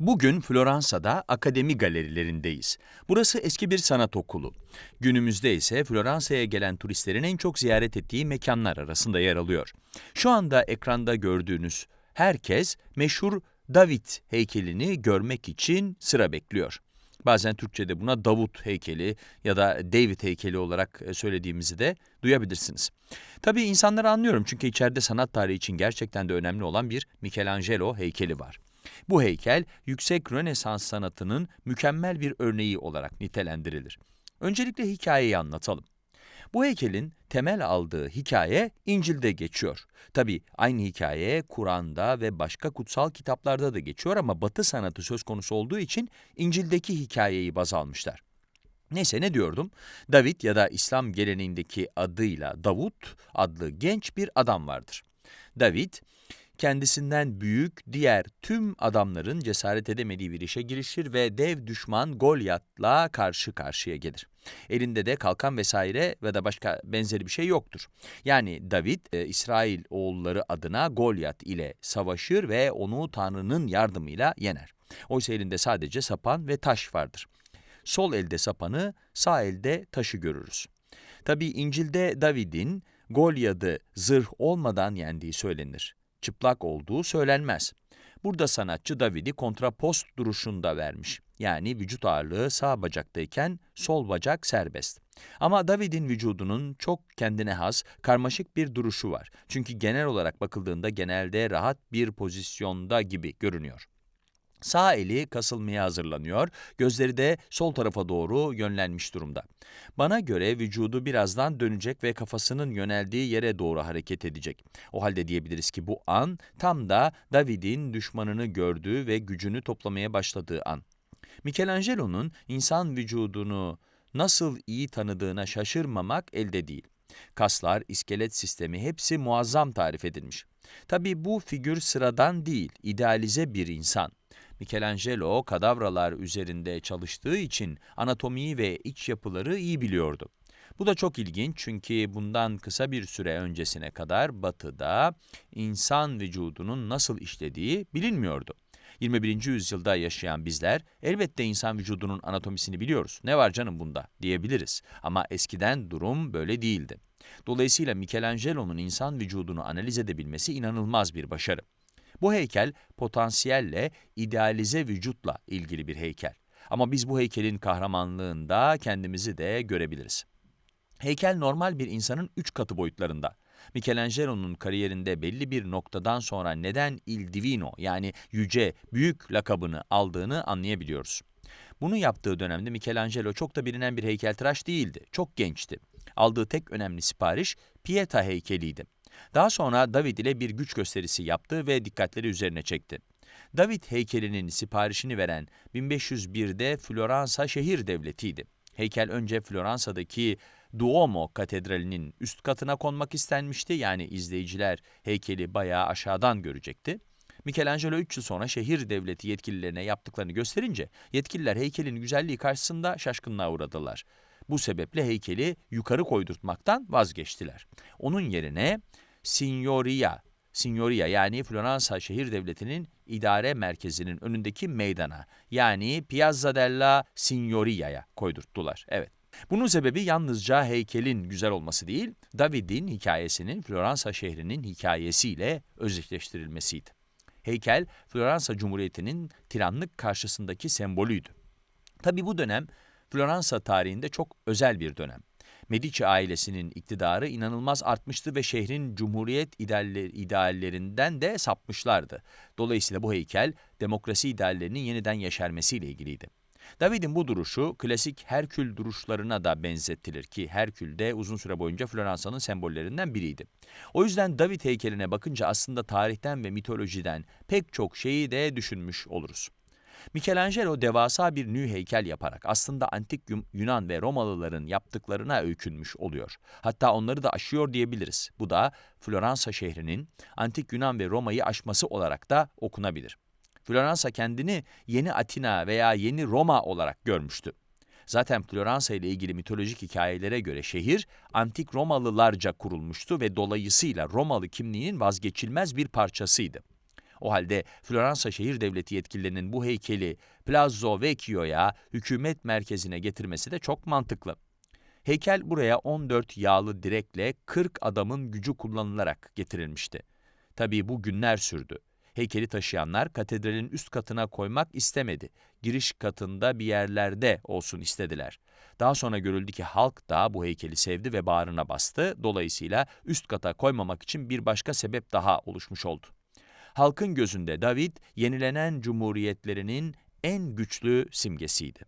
Bugün Floransa'da akademi galerilerindeyiz. Burası eski bir sanat okulu. Günümüzde ise Floransa'ya gelen turistlerin en çok ziyaret ettiği mekanlar arasında yer alıyor. Şu anda ekranda gördüğünüz herkes meşhur David heykelini görmek için sıra bekliyor. Bazen Türkçe'de buna Davut heykeli ya da David heykeli olarak e, söylediğimizi de duyabilirsiniz. Tabii insanları anlıyorum çünkü içeride sanat tarihi için gerçekten de önemli olan bir Michelangelo heykeli var. Bu heykel yüksek Rönesans sanatının mükemmel bir örneği olarak nitelendirilir. Öncelikle hikayeyi anlatalım. Bu heykelin temel aldığı hikaye İncil'de geçiyor. Tabi aynı hikaye Kur'an'da ve başka kutsal kitaplarda da geçiyor ama Batı sanatı söz konusu olduğu için İncil'deki hikayeyi baz almışlar. Neyse ne diyordum? David ya da İslam geleneğindeki adıyla Davut adlı genç bir adam vardır. David kendisinden büyük diğer tüm adamların cesaret edemediği bir işe girişir ve dev düşman Golyat'la karşı karşıya gelir. Elinde de kalkan vesaire ve da başka benzeri bir şey yoktur. Yani David, e, İsrail oğulları adına Golyat ile savaşır ve onu Tanrı'nın yardımıyla yener. Oysa elinde sadece sapan ve taş vardır. Sol elde sapanı, sağ elde taşı görürüz. Tabi İncil'de David'in Golyad'ı zırh olmadan yendiği söylenir çıplak olduğu söylenmez. Burada sanatçı David'i kontrapost duruşunda vermiş. Yani vücut ağırlığı sağ bacaktayken sol bacak serbest. Ama David'in vücudunun çok kendine has, karmaşık bir duruşu var. Çünkü genel olarak bakıldığında genelde rahat bir pozisyonda gibi görünüyor. Sağ eli kasılmaya hazırlanıyor, gözleri de sol tarafa doğru yönlenmiş durumda. Bana göre vücudu birazdan dönecek ve kafasının yöneldiği yere doğru hareket edecek. O halde diyebiliriz ki bu an tam da David'in düşmanını gördüğü ve gücünü toplamaya başladığı an. Michelangelo'nun insan vücudunu nasıl iyi tanıdığına şaşırmamak elde değil. Kaslar, iskelet sistemi hepsi muazzam tarif edilmiş. Tabi bu figür sıradan değil, idealize bir insan. Michelangelo kadavralar üzerinde çalıştığı için anatomiyi ve iç yapıları iyi biliyordu. Bu da çok ilginç çünkü bundan kısa bir süre öncesine kadar batıda insan vücudunun nasıl işlediği bilinmiyordu. 21. yüzyılda yaşayan bizler elbette insan vücudunun anatomisini biliyoruz. Ne var canım bunda diyebiliriz. Ama eskiden durum böyle değildi. Dolayısıyla Michelangelo'nun insan vücudunu analiz edebilmesi inanılmaz bir başarı. Bu heykel potansiyelle idealize vücutla ilgili bir heykel. Ama biz bu heykelin kahramanlığında kendimizi de görebiliriz. Heykel normal bir insanın üç katı boyutlarında. Michelangelo'nun kariyerinde belli bir noktadan sonra neden Il Divino yani yüce, büyük lakabını aldığını anlayabiliyoruz. Bunu yaptığı dönemde Michelangelo çok da bilinen bir heykeltıraş değildi, çok gençti. Aldığı tek önemli sipariş Pieta heykeliydi. Daha sonra David ile bir güç gösterisi yaptı ve dikkatleri üzerine çekti. David heykelinin siparişini veren 1501'de Floransa şehir devletiydi. Heykel önce Floransa'daki Duomo Katedrali'nin üst katına konmak istenmişti. Yani izleyiciler heykeli bayağı aşağıdan görecekti. Michelangelo 3 yıl sonra şehir devleti yetkililerine yaptıklarını gösterince yetkililer heykelin güzelliği karşısında şaşkınlığa uğradılar. Bu sebeple heykeli yukarı koydurtmaktan vazgeçtiler. Onun yerine Signoria, Signoria yani Floransa şehir devletinin idare merkezinin önündeki meydana yani Piazza della Signoria'ya koydurttular. Evet. Bunun sebebi yalnızca heykelin güzel olması değil, David'in hikayesinin Floransa şehrinin hikayesiyle özdeşleştirilmesiydi. Heykel, Floransa Cumhuriyeti'nin tiranlık karşısındaki sembolüydü. Tabi bu dönem Floransa tarihinde çok özel bir dönem. Medici ailesinin iktidarı inanılmaz artmıştı ve şehrin cumhuriyet ideallerinden de sapmışlardı. Dolayısıyla bu heykel demokrasi ideallerinin yeniden yeşermesiyle ilgiliydi. David'in bu duruşu klasik Herkül duruşlarına da benzetilir ki Herkül de uzun süre boyunca Floransa'nın sembollerinden biriydi. O yüzden David heykeline bakınca aslında tarihten ve mitolojiden pek çok şeyi de düşünmüş oluruz. Michelangelo devasa bir nü heykel yaparak aslında antik Yunan ve Romalıların yaptıklarına öykünmüş oluyor. Hatta onları da aşıyor diyebiliriz. Bu da Floransa şehrinin antik Yunan ve Roma'yı aşması olarak da okunabilir. Floransa kendini yeni Atina veya yeni Roma olarak görmüştü. Zaten Floransa ile ilgili mitolojik hikayelere göre şehir antik Romalılarca kurulmuştu ve dolayısıyla Romalı kimliğinin vazgeçilmez bir parçasıydı. O halde Floransa şehir devleti yetkililerinin bu heykeli Palazzo Vecchio'ya hükümet merkezine getirmesi de çok mantıklı. Heykel buraya 14 yağlı direkle 40 adamın gücü kullanılarak getirilmişti. Tabii bu günler sürdü. Heykeli taşıyanlar katedralin üst katına koymak istemedi. Giriş katında bir yerlerde olsun istediler. Daha sonra görüldü ki halk da bu heykeli sevdi ve bağrına bastı. Dolayısıyla üst kata koymamak için bir başka sebep daha oluşmuş oldu. Halkın gözünde David, yenilenen cumhuriyetlerinin en güçlü simgesiydi.